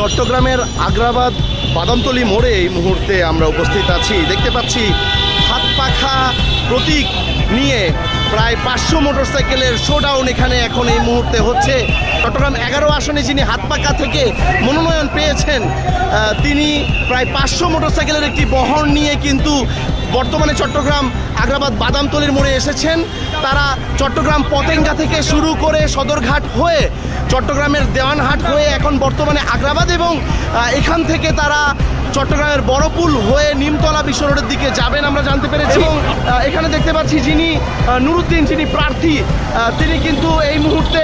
চট্টগ্রামের আগ্রাবাদ বাদামতলি মোড়ে এই মুহূর্তে আমরা উপস্থিত আছি। দেখতে পাচ্ছি হাত পাখা প্রতীক নিয়ে প্রায় পাঁচশো মোটরসাইকেলের শোডাউন এখানে এখন এই মুহূর্তে হচ্ছে। চট্টগ্রাম এগারো আসনে যিনি হাত পাখা থেকে মনোনয়ন পেয়েছেন তিনি প্রায় পাঁচশো মোটরসাইকেলের একটি বহর নিয়ে কিন্তু বর্তমানে চট্টগ্রাম আগ্রাবাদ বাদামতলির মোড়ে এসেছেন। তারা চট্টগ্রাম পতেঙ্গা থেকে শুরু করে সদরঘাট হয়ে চট্টগ্রামের দেওয়ানহাট হয়ে এখন বর্তমানে আগ্রাবাদ এবং এখান থেকে তারা চট্টগ্রামের বড়পুল হয়ে নিমতলা বিশ্ব রোডের দিকে যাবেন আমরা জানতে পেরেছি এবং এখানে দেখতে পাচ্ছি যিনি নুরুদ্দিন, যিনি প্রার্থী তিনি কিন্তু এই মুহূর্তে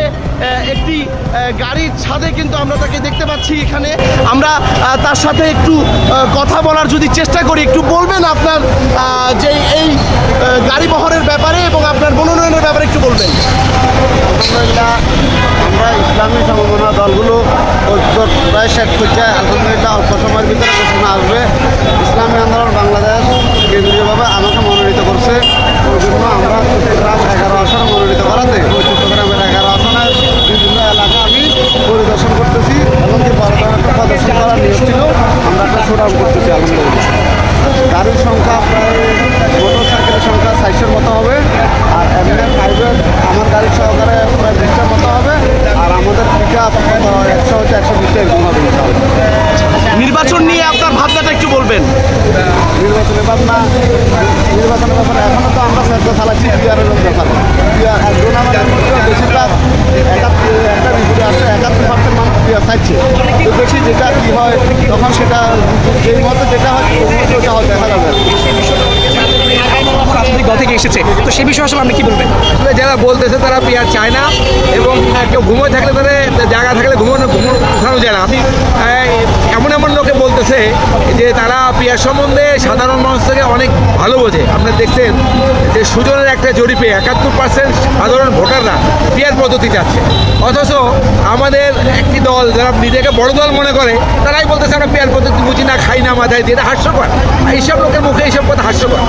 একটি গাড়ির ছাদে কিন্তু আমরা তাকে দেখতে পাচ্ছি এখানে। আমরা তার সাথে একটু কথা বলার যদি চেষ্টা করি, একটু বলবেন আপনার যে এই গাড়ি বহরের ব্যাপারে এবং আপনার মনোনয়নের ব্যাপারে একটু বলবেন আলহামদুলিল্লাহ আমরা ইসলামী সমমনা দলগুলো ঐক্য প্রায় শেষ করছে আলহামদুলিল্লাহ অল্প সময়ের ভিতরে ঘোষণা আসবে। ইসলামী আন্দোলন বাংলাদেশ কেন্দ্রীয়ভাবে আমাকে মনোনীত করছে। ওই জন্য আমরা চট্টগ্রাম এগারো আসন মনোনীত করাতে ওই চট্টগ্রামের এগারো আসনের বিভিন্ন এলাকা আমি পরিদর্শন করতেছি এমনকি বড় ধরনের প্রদর্শন করার নিয়োগ ছিল। আমরা একটা শোডাউন করতেছি, আলহামদুলিল্লাহ। নির্বাচন নিয়ে আপনার ভাবনাটা একটু বলবেন। নির্বাচনের ভাবনা নির্বাচনের ব্যাপারে এখনও তো আমরা চেষ্টা চালাচ্ছি পিয়ারের ব্যাপারে পিয়ার একজন আমাদের বেশিরভাগ একাত্তর একটা রিপোর্টে আসছে একাত্তর পার্সেন্ট মানুষ পিয়ার চাইছে। তো দেখি যেটা কী হয় তখন সেটা যেই মতো যেটা হয় ওই মতো ওটা হয় দেখা যাবে। রাজনৈতিক দল থেকে এসেছে। তো সে বিষয়ে আসলে আপনি কি বলবেন? যারা বলতেছে তারা পেয়ার চায় না এবং কেউ ঘুমোয় থাকলে তাদের জায়গা থাকলে ঘুমানো ঘুমানো উঠানো যায় না। আপনি বলতেছে যে তারা পিয়া সম্বন্ধে সাধারণ মানুষ থেকে অনেক ভালো বোঝে। আপনি দেখছেন যে সুজনের একটা জরিপে একাত্তর পার্সেন্ট সাধারণ ভোটাররা পিয়ার পদ্ধতি চাচ্ছে। অথচ আমাদের একটি দল যারা নিজেকে বড় দল মনে করে, তারাই বলতেছে আমরা পেয়ার পদ্ধতি বুঝি না, খাই না, মাথায় দিয়ে, এটা হাস্যকর। এইসব লোকের মুখে এইসব কথা হাস্যকর।